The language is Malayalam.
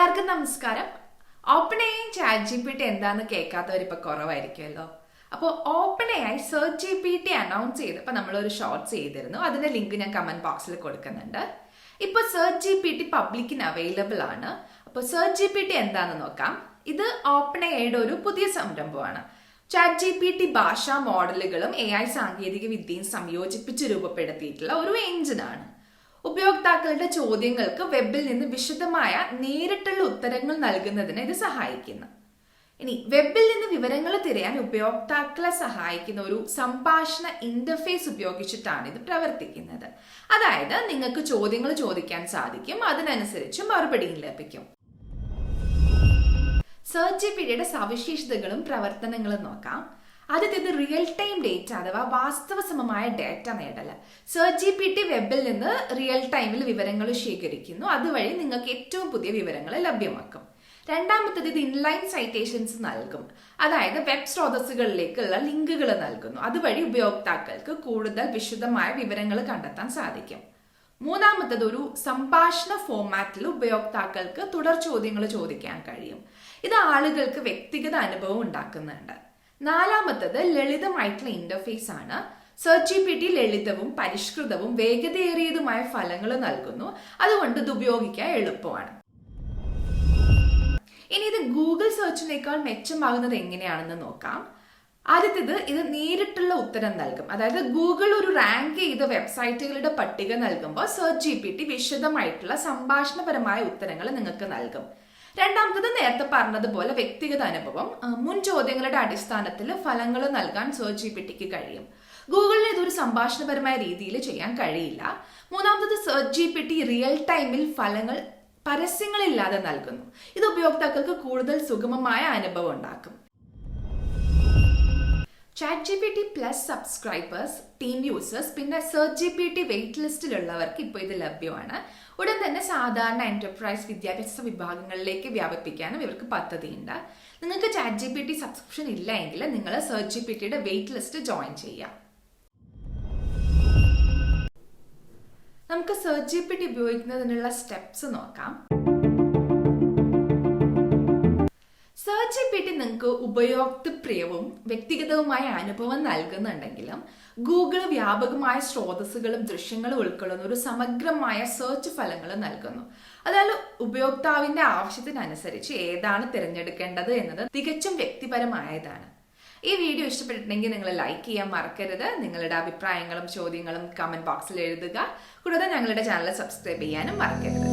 എല്ലാവർക്കും നമസ്കാരം. OpenAI chat G P T എന്താന്ന് കേൾക്കാത്തവർ ഇപ്പൊ കുറവായിരിക്കുമല്ലോ. അപ്പോൾ OpenAI search G P T announce ചെയ്തപ്പോൾ നമ്മളൊരു ഷോർട്ട്സ് ചെയ്തിരുന്നു. അതിന്റെ ലിങ്ക് ഞാൻ കമന്റ് ബോക്സിൽ കൊടുക്കുന്നുണ്ട്. ഇപ്പൊ സെർച്ച് ജി പി ടി പബ്ലിക്കിന് അവൈലബിൾ ആണ്. അപ്പോൾ സെർച്ച് ജി പി ടി എന്താന്ന് നോക്കാം. ഇത് ഓപ്പൺ എയുടെ ഒരു പുതിയ സംരംഭമാണ്. ചാറ്റ് ജി പി ടി ഭാഷാ മോഡലുകളും എ ഐ സാങ്കേതിക വിദ്യയും സംയോജിപ്പിച്ച് രൂപപ്പെടുത്തിയിട്ടുള്ള ഒരു എഞ്ചിനാണ് ഉപയോക്താക്കളുടെ ചോദ്യങ്ങൾക്ക് വെബിൽ നിന്ന് വിശദമായ നേരിട്ടുള്ള ഉത്തരങ്ങൾ നൽകുന്നതിന് ഇത് സഹായിക്കുന്നു. ഇനി വെബിൽ നിന്ന് വിവരങ്ങൾ തിരയാൻ ഉപയോക്താക്കളെ സഹായിക്കുന്ന ഒരു സംഭാഷണ ഇന്റർഫേസ് ഉപയോഗിച്ചിട്ടാണ് ഇത് പ്രവർത്തിക്കുന്നത്. അതായത് നിങ്ങൾക്ക് ചോദ്യങ്ങൾ ചോദിക്കാൻ സാധിക്കും അതിനനുസരിച്ച് മറുപടിയും ലഭിക്കും. സെർച്ച് ജി പി സവിശേഷതകളും പ്രവർത്തനങ്ങളും നോക്കാം. ആദ്യത്തേത് റിയൽ ടൈം ഡേറ്റ അഥവാ വാസ്തവസമമായ ഡേറ്റ നേടൽ സെർച്ച് ജി പി ടി വെബിൽ നിന്ന് റിയൽ ടൈമിൽ വിവരങ്ങൾ ശേഖരിക്കുന്നു. അതുവഴി നിങ്ങൾക്ക് ഏറ്റവും പുതിയ വിവരങ്ങൾ ലഭ്യമാക്കും. രണ്ടാമത്തത് ഇത് ഇൻലൈൻ സൈറ്റേഷൻസ് നൽകും. അതായത് വെബ് സ്രോതസ്സുകളിലേക്കുള്ള ലിങ്കുകൾ നൽകുന്നു. അതുവഴി ഉപയോക്താക്കൾക്ക് കൂടുതൽ വിശദമായ വിവരങ്ങൾ കണ്ടെത്താൻ സാധിക്കും. മൂന്നാമത്തത് ഒരു സംഭാഷണ ഫോർമാറ്റിൽ ഉപയോക്താക്കൾക്ക് തുടർ ചോദ്യങ്ങൾ ചോദിക്കാൻ കഴിയും. ഇത് ആളുകൾക്ക് വ്യക്തിഗത അനുഭവം ഉണ്ടാക്കുന്നുണ്ട്. നാലാമത്തത് ലളിതമായിട്ടുള്ള ഇന്റർഫേസ് ആണ്. സെർച്ച് ജി പി ടി ലളിതവും പരിഷ്കൃതവും വേഗതയേറിയതുമായ ഫലങ്ങൾ നൽകുന്നു. അതുകൊണ്ട് ഇത് ഉപയോഗിക്കാൻ എളുപ്പമാണ്. ഇനി ഇത് ഗൂഗിൾ സെർച്ചിനേക്കാൾ മെച്ചമാകുന്നത് എങ്ങനെയാണെന്ന് നോക്കാം. ആദ്യത്തേത് ഇത് നേരിട്ടുള്ള ഉത്തരം നൽകും. അതായത് ഗൂഗിൾ ഒരു റാങ്ക് ചെയ്ത വെബ്സൈറ്റുകളുടെ പട്ടിക നൽകുമ്പോൾ സെർച്ച് ജി പി ടി വിശദമായിട്ടുള്ള സംഭാഷണപരമായ ഉത്തരങ്ങൾ നിങ്ങൾക്ക് നൽകും. രണ്ടാമത്തത് നേരത്തെ പറഞ്ഞതുപോലെ വ്യക്തിഗത അനുഭവം മുൻ ചോദ്യങ്ങളുടെ അടിസ്ഥാനത്തിൽ ഫലങ്ങൾ നൽകാൻ സെർച്ച് ജി കഴിയും. ഗൂഗിളിന് ഇതൊരു സംഭാഷണപരമായ രീതിയിൽ ചെയ്യാൻ കഴിയില്ല. മൂന്നാമത്തത് സെർച്ച് ജി റിയൽ ടൈമിൽ ഫലങ്ങൾ പരസ്യങ്ങളില്ലാതെ നൽകുന്നു. ഇത് ഉപയോക്താക്കൾക്ക് കൂടുതൽ സുഗമമായ അനുഭവം ഉണ്ടാക്കും. Chat G P T plus subscribers team users പിന്നെ search G P T wait ലിസ്റ്റിലുള്ളവർക്ക് ഇപ്പോൾ ഇത് ലഭ്യമാണ്. ഉടൻ തന്നെ സാധാരണ എന്റർപ്രൈസ് വിദ്യാഭ്യാസ വിഭാഗങ്ങളിലേക്ക് വ്യാപിപ്പിക്കാനും ഇവർക്ക് പദ്ധതിയുണ്ട്. നിങ്ങൾക്ക് chat G P T subscription ഇല്ല എങ്കിൽ നിങ്ങൾ സെർച്ച് ജി പി ടിയുടെ വെയിറ്റ് ലിസ്റ്റ് ജോയിൻ ചെയ്യാം. നമുക്ക് സെർച്ച് ജി പി ടി ഉപയോഗിക്കുന്നതിനുള്ള സ്റ്റെപ്സ് നോക്കാം. സെർച്ച് ജി പി ടി നിങ്ങൾക്ക് ഉപയോക്തൃപ്രിയവും വ്യക്തിഗതവുമായ അനുഭവം നൽകുന്നുണ്ടെങ്കിലും ഗൂഗിൾ വ്യാപകമായ സ്രോതസ്സുകളും ദൃശ്യങ്ങളും ഉൾക്കൊള്ളുന്ന ഒരു സമഗ്രമായ സെർച്ച് ഫലങ്ങൾ നൽകുന്നു. അതായത് ഉപയോക്താവിന്റെ ആവശ്യത്തിനനുസരിച്ച് ഏതാണ് തിരഞ്ഞെടുക്കേണ്ടത് എന്നത് തികച്ചും വ്യക്തിപരമായതാണ്. ഈ വീഡിയോ ഇഷ്ടപ്പെട്ടിട്ടുണ്ടെങ്കിൽ നിങ്ങൾ ലൈക്ക് ചെയ്യാൻ മറക്കരുത്. നിങ്ങളുടെ അഭിപ്രായങ്ങളും ചോദ്യങ്ങളും കമന്റ് ബോക്സിൽ എഴുതുക. കൂടാതെ ഞങ്ങളുടെ ചാനൽ സബ്സ്ക്രൈബ് ചെയ്യാനും മറക്കരുത്.